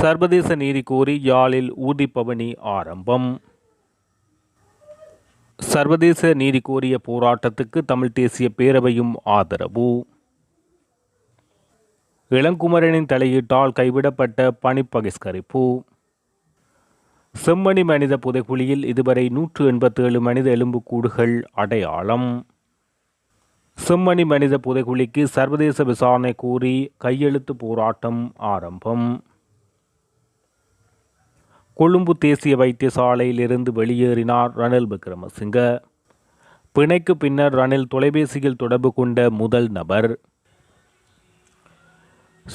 சர்வதேச நீதி கோரி யாழில் ஊதிப்பவனி ஆரம்பம். சர்வதேச நீதி கோரிய போராட்டத்துக்கு தமிழ் தேசிய பேரவையும் ஆதரவு. இளங்குமரனின் தலையீட்டால் கைவிடப்பட்ட பணி பகிஷ்கரிப்பு செம்மணி மனித புதைக்குழியில் இதுவரை நூற்று எண்பத்தேழு மனித எலும்புக்கூடுகள் அடையாளம். செம்மணி மனித புதைக்குழிக்கு சர்வதேச விசாரணை கூறி கையெழுத்து போராட்டம் ஆரம்பம். கொழும்பு தேசிய வைத்தியசாலையிலிருந்து வெளியேறினார் ரணில் விக்ரமசிங்க. பிணைக்கு பின்னர் ரணில் தொலைபேசியில் தொடர்பு கொண்ட முதல் நபர்.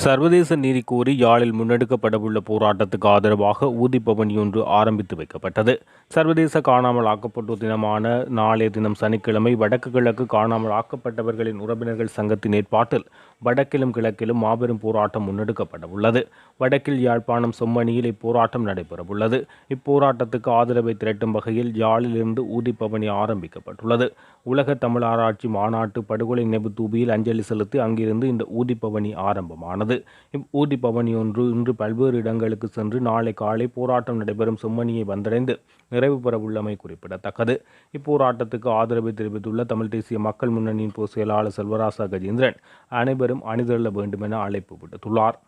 சர்வதேச நீதி கோரி யாழில் முன்னெடுக்கப்படவுள்ள போராட்டத்துக்கு ஆதரவாக ஊதிப்பவனி ஒன்று ஆரம்பித்து வைக்கப்பட்டது. சர்வதேச காணாமல் ஆக்கப்பட்டோர் தினமான நாளைய தினம் சனிக்கிழமை வடக்கு கிழக்கு காணாமல் ஆக்கப்பட்டவர்களின் உறவினர்கள் சங்கத்தின் ஏற்பாட்டில் வடக்கிலும் கிழக்கிலும் மாபெரும் போராட்டம் முன்னெடுக்கப்பட உள்ளது வடக்கில் யாழ்ப்பாணம் செம்மணியில் இப்போராட்டம் நடைபெறவுள்ளது. இப்போராட்டத்துக்கு ஆதரவை திரட்டும் வகையில் யாழிலிருந்து ஊதிப்பவனி ஆரம்பிக்கப்பட்டுள்ளது. உலக தமிழ் ஆராய்ச்சி மாநாட்டு படுகொலை நினைவு தூபியில் அஞ்சலி செலுத்தி அங்கிருந்து இந்த ஊதிப்பவனி ஆரம்பமானது. இவ் பவனி ஒன்று இன்று பல்வேறு இடங்களுக்கு சென்று நாளை காலை போராட்டம் நடைபெறும் செம்மணியை வந்தடைந்து நிறைவு பெறவுள்ளமை குறிப்பிடத்தக்கது. இப்போராட்டத்துக்கு ஆதரவை தெரிவித்துள்ள தமிழ் தேசிய மக்கள் முன்னணியின் பொதுச் செயலாளர் செல்வராசா கஜேந்திரன் அனைவரும் அணிதிரள வேண்டுமென அழைப்பு விடுத்துள்ளார்.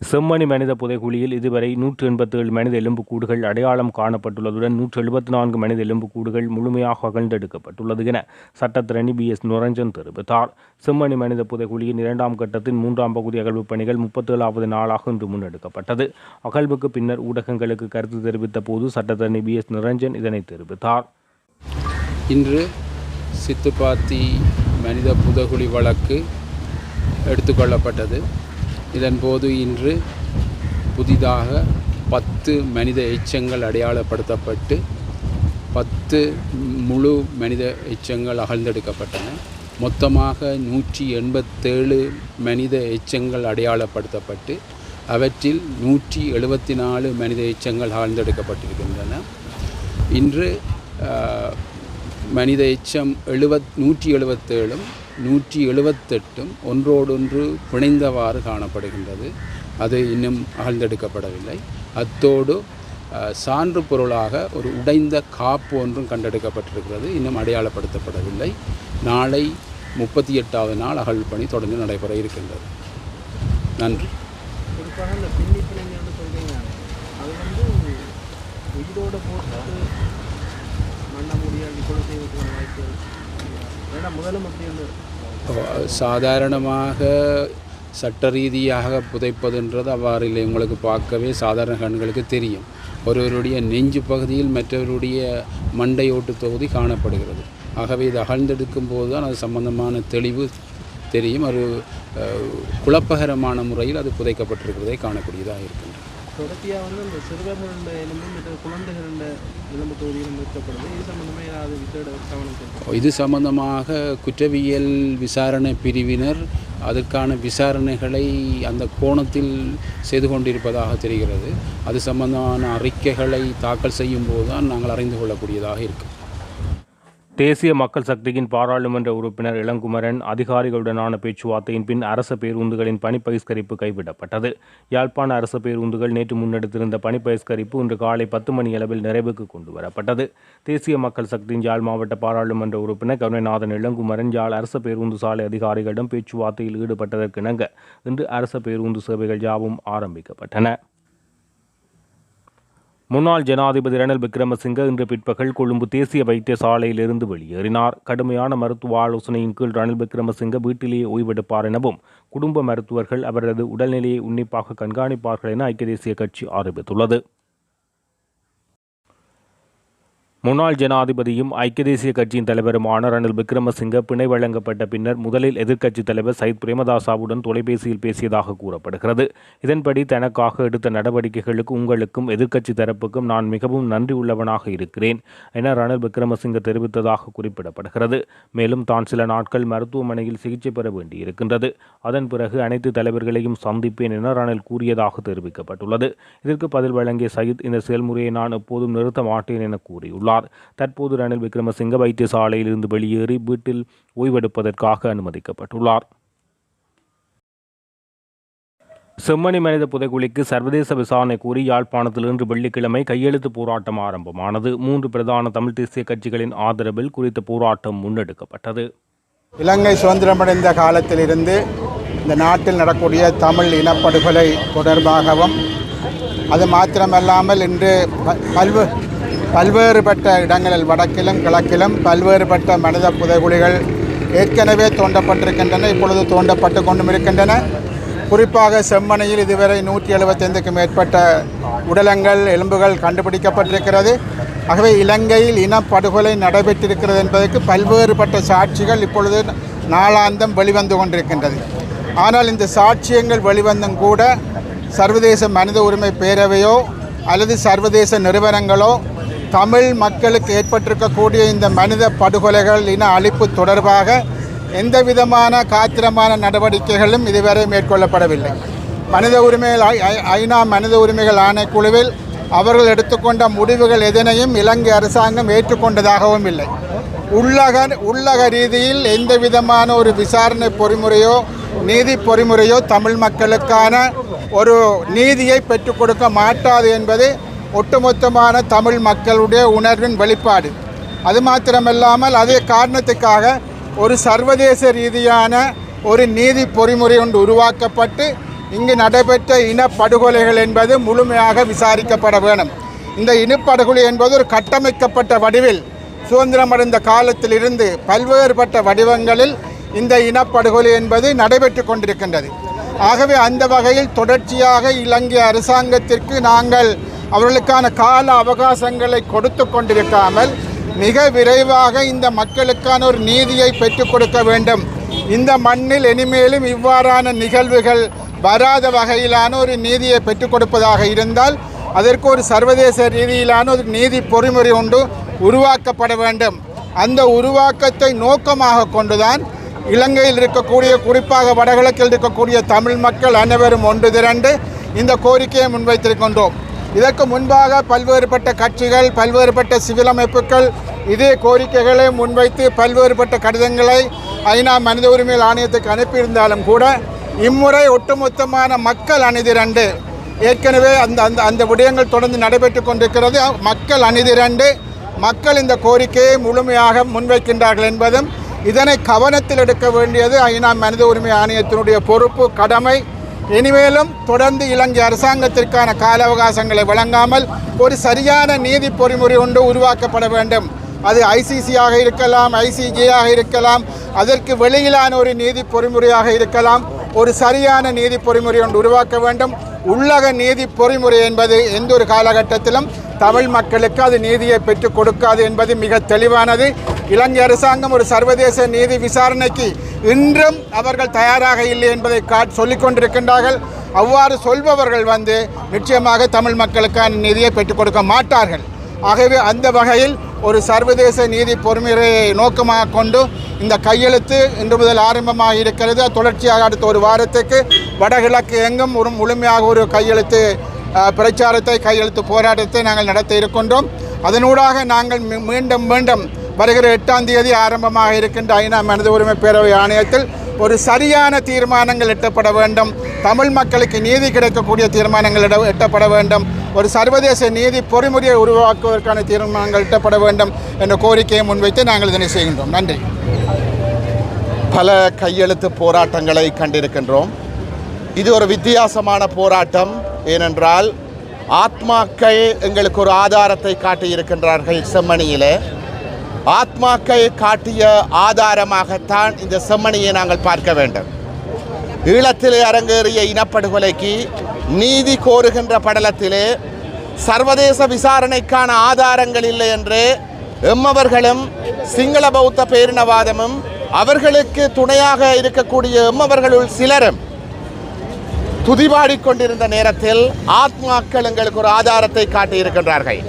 செம்மணி மனித புதைகுழியில் இதுவரை நூற்று எண்பத்தேழு மனித எலும்புக்கூடுகள் அடையாளம் காணப்பட்டுள்ளதுடன் நூற்று எழுபத்தி நான்கு மனித எலும்புக்கூடுகள் முழுமையாக அகழ்ந்தெடுக்கப்பட்டுள்ளது என சட்டத்திரணி பி எஸ் நுரஞ்சன் தெரிவித்தார். செம்மணி மனித புதைகுழியின் இரண்டாம் கட்டத்தின் மூன்றாம் பகுதி அகழ்வுப் பணிகள் முப்பத்தேழாவது நாளாக இன்று முன்னெடுக்கப்பட்டது. அகழ்வுக்கு பின்னர் ஊடகங்களுக்கு கருத்து தெரிவித்த போது சட்டத்திரணி பி எஸ் நிரஞ்சன் இதனை தெரிவித்தார். இன்று சித்துப்பாத்தி மனித புதகுழி வழக்கு எடுத்துக்கொள்ளப்பட்டது இதன்போது இன்று புதிதாக பத்து மனித எச்சங்கள் அடையாளப்படுத்தப்பட்டு பத்து முழு மனித எச்சங்கள் அகழ்ந்தெடுக்கப்பட்டன. மொத்தமாக நூற்றி எண்பத்தேழு மனித எச்சங்கள் அடையாளப்படுத்தப்பட்டு அவற்றில் நூற்றி எழுபத்தி நாலு மனித எச்சங்கள் அகழ்ந்தெடுக்கப்பட்டிருக்கின்றன. இன்று மனித எச்சம் எழுபத் நூற்றி எழுபத்தேழும் நூற்றி எழுபத்தெட்டும் ஒன்றோடொன்று பிணைந்தவாறு காணப்படுகின்றது. அது இன்னும் அகழ்ந்தெடுக்கப்படவில்லை அத்தோடு சான்று பொருளாக ஒரு உடைந்த காப்பு ஒன்றும் கண்டெடுக்கப்பட்டிருக்கிறது. இன்னும் அடையாளப்படுத்தப்படவில்லை. நாளை முப்பத்தி எட்டாவது நாள் அகழ் பணி தொடர்ந்து நடைபெற இருக்கின்றது. நன்றி. குறிப்பாக இந்த பின்னி சொல்கிறீங்க அது வந்து உயிரோட போட்டு மண்ண முடியாது கொலை செய்வதற்கான வாய்ப்பு சாதாரணமாக சட்ட ரீதியாக புதைப்பதுன்றது அவ்வாறு இல்லை. உங்களுக்கு பார்க்கவே சாதாரண கண்களுக்கு தெரியும். ஒருவருடைய நெஞ்சு பகுதியில் மற்றவருடைய மண்டையோட்டு தொகுதி காணப்படுகிறது. ஆகவே இது அகழ்ந்தெடுக்கும் போது தான் அது சம்பந்தமான தெளிவு தெரியும். ஒரு குழப்பகரமான முறையில் அது புதைக்கப்பட்டிருக்கிறதை காணக்கூடியதாக இருக்கின்றது. தொடர்ச்சியாக வந்து இந்த சிறுவர்களோட எலும்பு மற்ற குழந்தைகள எலும்பு தொகுதியிலும் நிறுத்தப்படுது. இது சம்பந்தமாக ஏதாவது விசேட கவனம் இது சம்பந்தமாக குற்றவியல் விசாரணை பிரிவினர் அதற்கான விசாரணைகளை அந்த கோணத்தில் செய்து கொண்டிருப்பதாக தெரிகிறது. அது சம்பந்தமான அறிக்கைகளை தாக்கல் செய்யும் போது தான் நாங்கள் அறிந்து கொள்ளக்கூடியதாக இருக்கும் தேசிய மக்கள் சக்தியின் பாராளுமன்ற உறுப்பினர் இளங்குமரன் அதிகாரிகளுடனான பேச்சுவார்த்தையின் பின் அரச பேருந்துகளின் பணி பகிஷ்கரிப்பு கைவிடப்பட்டது. யாழ்ப்பாண அரச பேருந்துகள் நேற்று முன்னெடுத்திருந்த பணி பகிஷ்கரிப்பு இன்று காலை பத்து மணி அளவில் நிறைவுக்கு கொண்டு வரப்பட்டது. தேசிய மக்கள் சக்தியின் யாழ் மாவட்ட பாராளுமன்ற உறுப்பினர் கருணைநாதன் இளங்குமரன் யாழ் அரச பேருந்து சாலை அதிகாரிகளிடம் பேச்சுவார்த்தையில் ஈடுபட்டதற்கிணங்க இன்று அரச பேருந்து சேவைகள் யாவும் ஆரம்பிக்கப்பட்டன. முன்னாள் ஜனாதிபதி ரணில் விக்ரமசிங்க இன்று பிற்பகல் கொழும்பு தேசிய வைத்தியசாலையிலிருந்து வெளியேறினார். கடுமையான மருத்துவ ஆலோசனையின் கீழ் ரணில் விக்ரமசிங்க வீட்டிலேயே ஓய்வெடுப்பார் எனவும் குடும்ப மருத்துவர்கள் அவரது உடல்நிலையை உன்னிப்பாக கண்காணிப்பார்கள் என ஐக்கிய தேசிய கட்சி அறிவித்துள்ளது. முன்னாள் ஜனாதிபதியும் ஐக்கிய தேசிய கட்சியின் தலைவருமான ரணில் விக்ரமசிங்க பிணை வழங்கப்பட்ட பின்னர் முதலில் எதிர்க்கட்சித் தலைவர் சயித் பிரேமதாசாவுடன் தொலைபேசியில் பேசியதாக கூறப்படுகிறது. இதன்படி தனக்காக எடுத்த நடவடிக்கைகளுக்கு உங்களுக்கும் எதிர்க்கட்சி தரப்புக்கும் நான் மிகவும் நன்றி உள்ளவனாக இருக்கிறேன் என ரணில் விக்ரமசிங்க தெரிவித்ததாக குறிப்பிடப்படுகிறது. மேலும் தான் சில நாட்கள் மருத்துவமனையில் சிகிச்சை பெற வேண்டியிருக்கின்றது. அதன் பிறகு அனைத்து தலைவர்களையும் சந்திப்பேன் என ரணில் கூறியதாக தெரிவிக்கப்பட்டுள்ளது. இதற்கு பதில் வழங்கிய சயித் இந்த செயல்முறையை நான் எப்போதும் நிறுத்த மாட்டேன் என கூறியுள்ளார். தற்போது ரணில் விக்ரமசிங்க வைத்தியசாலையில் இருந்து வெளியேறி வீட்டில் ஓய்வெடுப்பதற்காக அனுமதிக்கப்பட்டுள்ளார். செம்மணி மனித புதைக்குழிக்கு சர்வதேச விசாரணை கூறி யாழ்ப்பாணத்தில் இன்று வெள்ளிக்கிழமை கையெழுத்து போராட்டம் ஆரம்பமானது. மூன்று பிரதான தமிழ் தேசிய கட்சிகளின் ஆதரவில் குறித்த போராட்டம் முன்னெடுக்கப்பட்டது. இலங்கை சுதந்திரமடைந்த காலத்திலிருந்து இந்த நாட்டில் நடக்கூடிய தமிழ் இனப்படுகொலை தொடர்பாகவும் அது மாத்திரமல்லாமல் இன்று பல்வேறு பல்வேறுபட்ட இடங்களில் வடக்கிலும் கிழக்கிலும் பல்வேறுபட்ட மனித புதைகுழிகள் ஏற்கனவே தோண்டப்பட்டிருக்கின்றன இப்பொழுது தோண்டப்பட்டு கொண்டும் இருக்கின்றன. குறிப்பாக செம்மனையில் இதுவரை நூற்றி எழுபத்தைந்துக்கும் மேற்பட்ட உடலங்கள் எலும்புகள் கண்டுபிடிக்கப்பட்டிருக்கிறது. ஆகவே இலங்கையில் இனப்படுகொலை நடைபெற்றிருக்கிறது என்பதற்கு பல்வேறுபட்ட சாட்சிகள் இப்பொழுது நாளாந்தம் வெளிவந்து கொண்டிருக்கின்றது. ஆனால் இந்த சாட்சியங்கள் வெளிவந்தும் கூட சர்வதேச மனித உரிமை பேரவையோ அல்லது சர்வதேச நிறுவனங்களோ தமிழ் மக்களுக்கு ஏற்பட்டிருக்கக்கூடிய இந்த மனித படுகொலைகள் இன அழிப்பு தொடர்பாக எந்த விதமான காத்திரமான நடவடிக்கைகளும் இதுவரை மேற்கொள்ளப்படவில்லை. மனித உரிமைகள் ஐ- ஐ- ஐநா மனித உரிமைகள் ஆணைக்குழுவில் அவர்கள் எடுத்துக்கொண்ட முடிவுகள் எதனையும் இலங்கை அரசாங்கம் ஏற்றுக்கொண்டதாகவும் இல்லை. உள்ளக உள்ளக ரீதியில் எந்த விதமான ஒரு விசாரணை பொறிமுறையோ நீதி பொறிமுறையோ தமிழ் மக்களுக்கான ஒரு நீதியை பெற்றுக் கொடுக்க மாட்டாது என்பது ஒட்டுமொத்தமான தமிழ் மக்களுடைய உணர்வின் வெளிப்பாடு. அது மாத்திரமல்லாமல் அதே காரணத்துக்காக ஒரு சர்வதேச ரீதியான ஒரு நீதி பொறிமுறை ஒன்று உருவாக்கப்பட்டு இங்கு நடைபெற்ற இனப்படுகொலைகள் என்பது முழுமையாக விசாரிக்கப்பட வேணும் இந்த இனப்படுகொலை என்பது ஒரு கட்டமைக்கப்பட்ட வடிவில் சுதந்திரமடைந்த காலத்திலிருந்து பல்வேறுபட்ட வடிவங்களில் இந்த இனப்படுகொலை என்பது நடைபெற்று கொண்டிருக்கின்றது. ஆகவே அந்த வகையில் தொடர்ச்சியாக இலங்கை அரசாங்கத்திற்கு நாங்கள் அவர்களுக்கான கால அவகாசங்களை கொடுத்து கொண்டிருக்காமல் மிக விரைவாக இந்த மக்களுக்கான ஒரு நீதியை பெற்றுக் கொடுக்க வேண்டும். இந்த மண்ணில் இனிமேலும் இவ்வாறான நிகழ்வுகள் வராத வகையிலான ஒரு நீதியை பெற்றுக் கொடுப்பதாக இருந்தால் அதற்கு ஒரு சர்வதேச ரீதியிலான ஒரு நீதி பொறிமுறை ஒன்று உருவாக்கப்பட வேண்டும். அந்த உருவாக்கத்தை நோக்கமாக கொண்டுதான் இலங்கையில் இருக்கக்கூடிய குறிப்பாக வடகிழக்கில் இருக்கக்கூடிய தமிழ் மக்கள் அனைவரும் ஒன்று திரண்டு இந்த கோரிக்கையை முன்வைத்திருக்கின்றோம். இதற்கு முன்பாக பல்வேறுபட்ட கட்சிகள் பல்வேறுபட்ட சிவில் அமைப்புகள் இதே கோரிக்கைகளை முன்வைத்து பல்வேறுபட்ட கடிதங்களை ஐநா மனித உரிமைகள் ஆணையத்துக்கு அனுப்பியிருந்தாலும் கூட இம்முறை ஒட்டுமொத்தமான மக்கள் அணிதிரண்டு ஏற்கனவே அந்த அந்த அந்த விடயங்கள் தொடர்ந்து நடைபெற்று கொண்டிருக்கிறது. மக்கள் அணிதிரண்டு மக்கள் இந்த கோரிக்கையை முழுமையாக முன்வைக்கின்றார்கள் என்பதும் இதனை கவனத்தில் எடுக்க வேண்டியது ஐநா மனித உரிமை ஆணையத்தினுடைய பொறுப்பு கடமை. இனிமேலும் தொடர்ந்து இலங்கை அரசாங்கத்திற்கான கால அவகாசங்களை வழங்காமல் ஒரு சரியான நீதி பொறிமுறை ஒன்று உருவாக்கப்பட வேண்டும். அது ஐசிசியாக இருக்கலாம் ஐசிஜியாக இருக்கலாம் அதற்கு வெளியிலான ஒரு நீதி பொறிமுறையாக இருக்கலாம். ஒரு சரியான நீதி பொறிமுறை ஒன்று உருவாக்க வேண்டும். உள்ளக நீதி பொறிமுறை என்பது எந்த ஒரு காலகட்டத்திலும் தமிழ் மக்களுக்கு அது நீதியை பெற்றுக் கொடுக்காது என்பது மிக தெளிவானது. இலங்கை அரசாங்கம் ஒரு சர்வதேச நீதி விசாரணைக்கு இன்றும் அவர்கள் தயாராக இல்லை என்பதை கா சொல்லிக் கொண்டிருக்கின்றார்கள். அவ்வாறு சொல்பவர்கள் வந்து நிச்சயமாக தமிழ் மக்களுக்கான நீதியை பெற்றுக் கொடுக்க மாட்டார்கள். ஆகவே அந்த வகையில் ஒரு சர்வதேச நீதி பொறுமையை நோக்கமாக கொண்டு இந்த கையெழுத்து இன்று முதல் ஆரம்பமாக இருக்கிறது. தொடர்ச்சியாக அடுத்த ஒரு வாரத்துக்கு வடகிழக்கு எங்கும் ஒரு முழுமையாக ஒரு கையெழுத்து பிரச்சாரத்தை கையெழுத்து போராட்டத்தை நாங்கள் நடத்த இருக்கின்றோம். அதனூடாக நாங்கள் மீ- மீண்டும் மீண்டும் வருகிற எட்டாம் தேதி ஆரம்பமாக இருக்கின்ற ஐநா மனித உரிமை பேரவை ஆணையத்தில் ஒரு சரியான தீர்மானங்கள் எட்டப்பட வேண்டும். தமிழ் மக்களுக்கு நீதி கிடைக்கக்கூடிய தீர்மானங்கள் எட்டப்பட வேண்டும். ஒரு சர்வதேச நீதி பொறிமுறையை உருவாக்குவதற்கான தீர்மானங்கள் எட்டப்பட வேண்டும் என்ற கோரிக்கையை முன்வைத்து நாங்கள் இதனை செய்கின்றோம். நன்றி. பல கையெழுத்து போராட்டங்களை கண்டிருக்கின்றோம். இது ஒரு வித்தியாசமான போராட்டம். ஏனென்றால் ஆத்மாக்கள் எங்களுக்கு ஒரு ஆதாரத்தை காட்டியிருக்கின்றார்கள் செம்மணியிலே. ஆத்மாக்கள் காட்டிய ஆதாரமாகத்தான் இந்த செம்மணியை நாங்கள் பார்க்க வேண்டும். ஈழத்திலே அரங்கேறிய இனப்படுகொலைக்கு நீதி கோருகின்ற படலத்திலே சர்வதேச விசாரணைக்கான ஆதாரங்கள் இல்லை என்று எம்மவர்களும் சிங்கள பௌத்த பேரினவாதமும் அவர்களுக்கு துணையாக இருக்கக்கூடிய எம்மவர்களுள் சிலரும் துதிபாடிக் கொண்டிருந்த நேரத்தில் ஆத்மாக்கள் எங்களுக்கு ஒரு ஆதாரத்தை காட்டியிருக்கின்றார்கள்.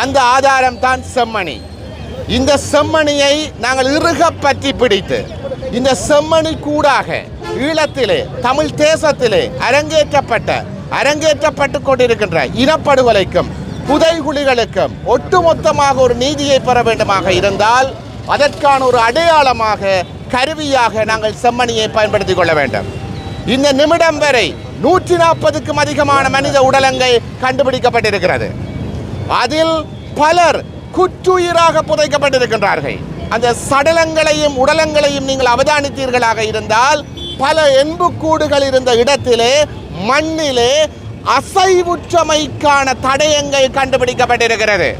அந்த ஆதாரம் தான் செம்மணி. இந்த செம்மணியை நாங்கள் இறுக பற்றி பிடித்து இந்த செம்மணி கூடாக ஈழத்திலே தமிழ் தேசத்திலே அரங்கேற்றப்பட்ட அரங்கேற்றப்பட்டு கொண்டிருக்கின்ற இனப்படுகொலைக்கும் புதைகுழிகளுக்கும் ஒட்டுமொத்தமாக ஒரு நீதியை பெற வேண்டுமாக இருந்தால் அதற்கான ஒரு அடையாளமாக கருவியாக நாங்கள் செம்மணியை பயன்படுத்திக் கொள்ள வேண்டும். இந்த நிமிடம் வரை நூற்றி நாற்பதுக்கும் அதிகமான மனித உடலங்கள் கண்டுபிடிக்கப்பட்டிருக்கிறது. அதில் பலர் குற்றுயிராக புதைக்கப்பட்டிருக்கின்றார்கள். அந்த சடலங்களையும் உடலங்களையும் நீங்கள் அவதானித்தீர்களாக இருந்தால் பல எண்புக்கூடுகள் இருந்த இடத்திலே மண்ணிலே அசைவுற்றமைக்கான தடயங்கள் கண்டுபிடிக்கப்பட்டிருக்கிறது.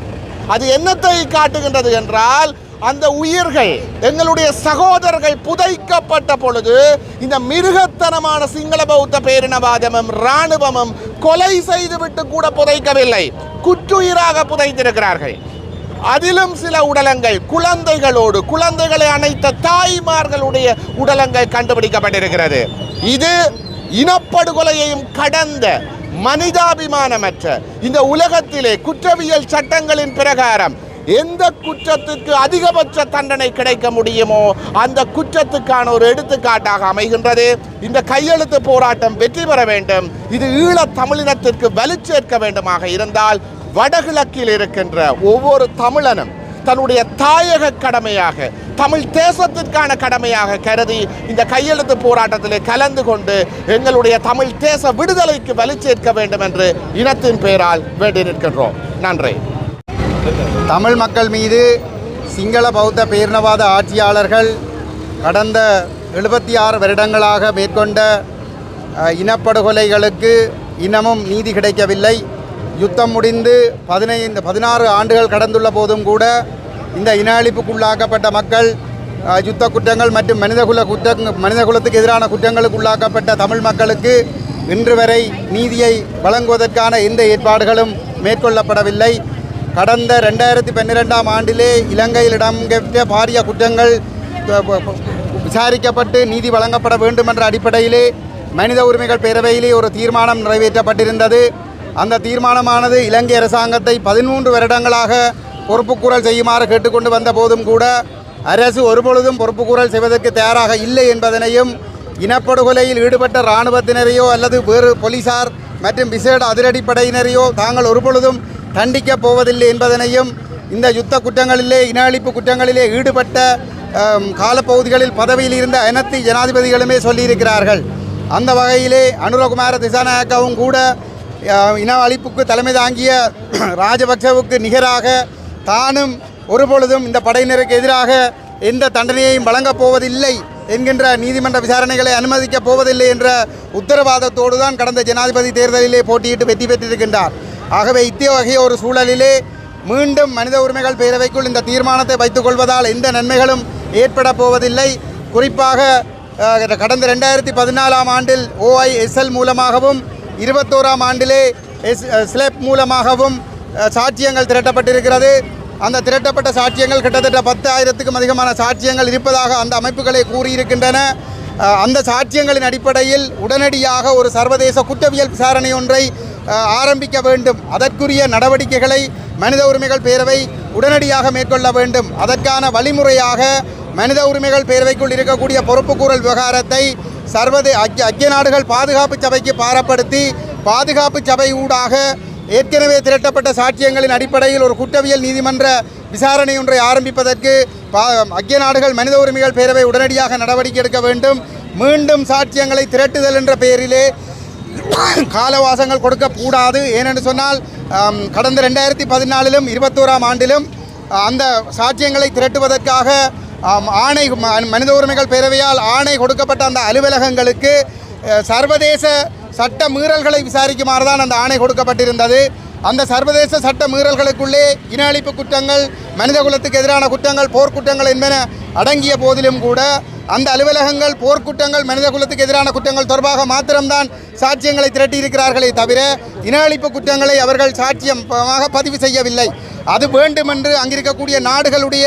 அது என்னத்தை காட்டுகின்றது என்றால் அந்த உயிர்கள் எங்களுடைய சகோதரர்கள் புதைக்கப்பட்ட பொழுது இந்த மிருகத்தனமான சிங்கள பௌத்த பேரினவாதமும் இராணுவமும் கொலை செய்துவிட்டு கூட புதைக்கவில்லை. குற்றுயிராக புதைத்திருக்கிறார்கள். அதிலும் சில உடலங்கள் குழந்தைகளோடு குழந்தைகளை அணைத்த தாய்மார்களுடைய உடலங்கள் கண்டுபிடிக்கப்பட்டிருக்கிறது. இது இனப்படுகொலையையும் கடந்த மனிதாபிமானமற்ற இந்த உலகத்திலே குற்றவியல் சட்டங்களின் பிரகாரம் எந்த குற்றத்துக்கு அதிகபட்ச தண்டனை கிடைக்க முடியுமோ அந்த குற்றத்துக்கான ஒரு எடுத்துக்காட்டாக அமைகின்றது. இந்த கையெழுத்து போராட்டம் வெற்றி பெற வேண்டும். இது ஈழத் தமிழினத்திற்கு வலுச்சேர்க்க வேண்டுமாக இருந்தால் வடகிழக்கில் இருக்கின்ற ஒவ்வொரு தமிழனும் தன்னுடைய தாயக கடமையாக தமிழ் தேசத்திற்கான கடமையாக கருதி இந்த கையெழுத்து போராட்டத்தில் கலந்து கொண்டு எங்களுடைய தமிழ் தேச விடுதலைக்கு வலுச்சேர்க்க வேண்டும் என்று இனத்தின் பெயரால் வேண்டி நிற்கின்றோம் நன்றி. தமிழ் மக்கள் மீது சிங்கள பௌத்த பேரினவாத ஆட்சியாளர்கள் கடந்த எழுபத்தி ஆறு வருடங்களாக மேற்கொண்ட இனப்படுகொலைகளுக்கு இன்னமும் நீதி கிடைக்கவில்லை. யுத்தம் முடிந்து பதினைந்து பதினாறு ஆண்டுகள் கடந்துள்ள போதும் கூட இந்த இன அழிப்புக்குள்ளாக்கப்பட்ட மக்கள் யுத்த குற்றங்கள் மற்றும் மனிதகுல குற்ற மனிதகுலத்துக்கு எதிரான குற்றங்களுக்கு உள்ளாக்கப்பட்ட தமிழ் மக்களுக்கு இன்று வரை நீதியை வழங்குவதற்கான எந்த ஏற்பாடுகளும் மேற்கொள்ளப்படவில்லை. கடந்த ரெண்டாயிரத்தி பன்னிரெண்டாம் ஆண்டிலே இலங்கையில் இடம்பெற்ற பாரிய குற்றங்கள் விசாரிக்கப்பட்டு நீதி வழங்கப்பட வேண்டும் என்ற அடிப்படையிலே மனித உரிமைகள் பேரவையிலே ஒரு தீர்மானம் நிறைவேற்றப்பட்டிருந்தது. அந்த தீர்மானமானது இலங்கை அரசாங்கத்தை பதிமூன்று வருடங்களாக பொறுப்புக்கூறல் செய்யுமாறு கேட்டுக்கொண்டு வந்த போதும் கூட அரசு ஒருபொழுதும் பொறுப்புக்கூறல் செய்வதற்கு தயாராக இல்லை என்பதனையும் இனப்படுகொலையில் ஈடுபட்ட இராணுவத்தினரையோ அல்லது வேறு போலீசார் மற்றும் விசேட அதிரடிப்படையினரையோ தாங்கள் ஒருபொழுதும் தண்டிக்கப் போவதில்லை என்பதனையும் இந்த யுத்த குற்றங்களிலே இன அழிப்பு குற்றங்களிலே ஈடுபட்ட காலப்பகுதிகளில் பதவியில் இருந்த அனைத்து ஜனாதிபதிகளுமே சொல்லியிருக்கிறார்கள். அந்த வகையிலே அனுரகுமார திசாநாயக்காவும் கூட இன அழிப்புக்கு தலைமை தாங்கிய ராஜபக்சவுக்கு நிகராக தானும் ஒருபொழுதும் இந்த படையினருக்கு எதிராக எந்த தண்டனையையும் வழங்கப் போவதில்லை என்கின்ற நீதிமன்ற விசாரணைகளை அனுமதிக்கப் போவதில்லை என்ற உத்தரவாதத்தோடு தான் கடந்த ஜனாதிபதி தேர்தலிலே போட்டியிட்டு வெற்றி பெற்றிருக்கின்றார். ஆகவே இத்தகைய ஒரு சூழலிலே மீண்டும் மனித உரிமைகள் பேரவைக்குள் இந்த தீர்மானத்தை வைத்துக் கொள்வதால் எந்த நன்மைகளும் ஏற்பட போவதில்லை. குறிப்பாக கடந்த ரெண்டாயிரத்தி பதினாலாம் ஆண்டில் ஓஐஎஸ்எல் மூலமாகவும் இருபத்தோராம் ஆண்டிலே எஸ் ஸ்லெப் மூலமாகவும் சாட்சியங்கள் திரட்டப்பட்டிருக்கிறது. அந்த திரட்டப்பட்ட சாட்சியங்கள் கிட்டத்தட்ட பத்து ஆயிரத்துக்கும் அதிகமான சாட்சியங்கள் இருப்பதாக அந்த அமைப்புகளை கூறியிருக்கின்றன. அந்த சாட்சியங்களின் அடிப்படையில் உடனடியாக ஒரு சர்வதேச குற்றவியல் விசாரணை ஒன்றை ஆரம்பிக்க வேண்டும். அதற்குரிய நடவடிக்கைகளை மனித உரிமைகள் பேரவை உடனடியாக மேற்கொள்ள வேண்டும். அதற்கான வழிமுறையாக மனித உரிமைகள் பேரவைக்குள் இருக்கக்கூடிய பொறுப்புக்கூறல் விவகாரத்தை சர்வதே ஐக்கிய ஐக்கிய நாடுகள் பாதுகாப்பு சபைக்கு பாரப்படுத்தி பாதுகாப்பு சபை ஊடாக ஏற்கனவே திரட்டப்பட்ட சாட்சியங்களின் அடிப்படையில் ஒரு குற்றவியல் நீதிமன்ற விசாரணை ஒன்றை ஆரம்பிப்பதற்கு பா ஐக்கிய நாடுகள் மனித உரிமைகள் பேரவை உடனடியாக நடவடிக்கை எடுக்க வேண்டும். மீண்டும் சாட்சியங்களை திரட்டுதல் என்ற பெயரிலே காலவாசங்கள் கொடுக்கக்கூடாது ஏனென்று சொன்னால் கடந்த ரெண்டாயிரத்தி பதினாலிலும் இருபத்தோராம் ஆண்டிலும் அந்த சாட்சியங்களை திரட்டுவதற்காக ஆணை ம- மனித உரிமைகள் பேரவையால் ஆணை கொடுக்கப்பட்ட அந்த அலுவலகங்களுக்கு சர்வதேச சட்ட மீறல்களை விசாரிக்குமாறு தான் அந்த ஆணை கொடுக்கப்பட்டிருந்தது. அந்த சர்வதேச சட்ட மீறல்களுக்குள்ளே இன அழிப்பு குற்றங்கள் மனித குலத்துக்கு எதிரான குற்றங்கள் போர்க்குற்றங்கள் என்பன அடங்கிய போதிலும் கூட அந்த அலுவலகங்கள் போர்க்குற்றங்கள் மனித குலத்துக்கு எதிரான குற்றங்கள் தொடர்பாக மாத்திரம்தான் சாட்சியங்களை திரட்டியிருக்கிறார்களே தவிர இன அழிப்பு குற்றங்களை அவர்கள் சாட்சியமாக பதிவு செய்யவில்லை. அது வேண்டுமென்று அங்கிருக்கக்கூடிய நாடுகளுடைய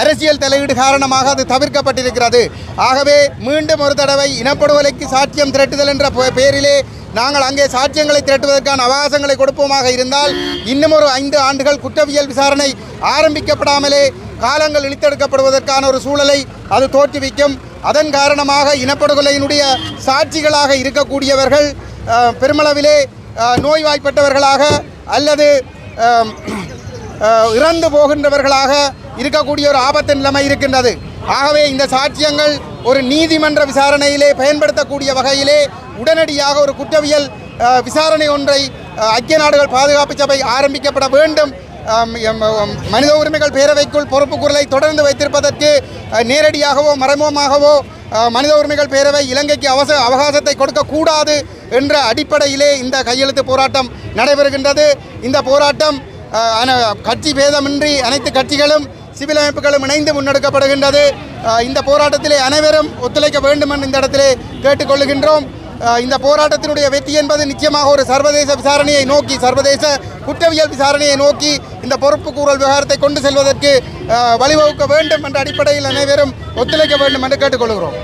அரசியல் தலையீடு காரணமாக அது தவிர்க்கப்பட்டிருக்கிறது. ஆகவே மீண்டும் ஒரு தடவை இனப்படுகொலைக்கு சாட்சியம் திரட்டுதல் என்ற பெயரிலே நாங்கள் அங்கே சாட்சியங்களை திரட்டுவதற்கான அவகாசங்களை கொடுப்போமாக இருந்தால் இன்னும் ஒரு ஐந்து ஆண்டுகள் குற்றவியல் விசாரணை ஆரம்பிக்கப்படாமலே காலங்கள் இழுத்தெடுக்கப்படுவதற்கான ஒரு சூழலை அது தோற்றுவிக்கும். அதன் காரணமாக இனப்படுகொலையினுடைய சாட்சிகளாக இருக்கக்கூடியவர்கள் பெருமளவிலே நோய்வாய்ப்பட்டவர்களாக அல்லது இறந்து போகின்றவர்களாக இருக்கக்கூடிய ஒரு ஆபத்து நிலைமை இருக்கின்றது. ஆகவே இந்த சாட்சியங்கள் ஒரு நீதிமன்ற விசாரணையிலே பயன்படுத்தக்கூடிய வகையிலே உடனடியாக ஒரு குற்றவியல் விசாரணை ஒன்றை ஐக்கிய நாடுகள் பாதுகாப்பு சபை ஆரம்பிக்கப்பட வேண்டும். மனித உரிமைகள் பேரவைக்குள் பொறுப்பு குரலை தொடர்ந்து வைத்திருப்பதற்கு நேரடியாகவோ மறைமுகமாகவோ மனித உரிமைகள் பேரவை இலங்கைக்கு அவச அவகாசத்தை கொடுக்கக்கூடாது என்ற அடிப்படையிலே இந்த கையெழுத்து போராட்டம் நடைபெறுகின்றது. இந்த போராட்டம் கட்சி பேதமின்றி அனைத்து கட்சிகளும் சிவில் அமைப்புகளும் இணைந்து முன்னெடுக்கப்படுகின்றது. இந்த போராட்டத்திலே அனைவரும் ஒத்துழைக்க வேண்டும் என்று இந்த இடத்திலே கேட்டுக்கொள்கின்றோம் இந்த போராட்டத்தினுடைய வெற்றி என்பது நிச்சயமாக ஒரு சர்வதேச விசாரணையை நோக்கி சர்வதேச குற்றவியல் விசாரணையை நோக்கி இந்த பொறுப்பு கூறல் விவகாரத்தை கொண்டு செல்வதற்கு வழிவகுக்க வேண்டும் என்ற அடிப்படையில் அனைவரும் ஒத்துழைக்க வேண்டும் என்று கேட்டுக்கொள்கிறோம்.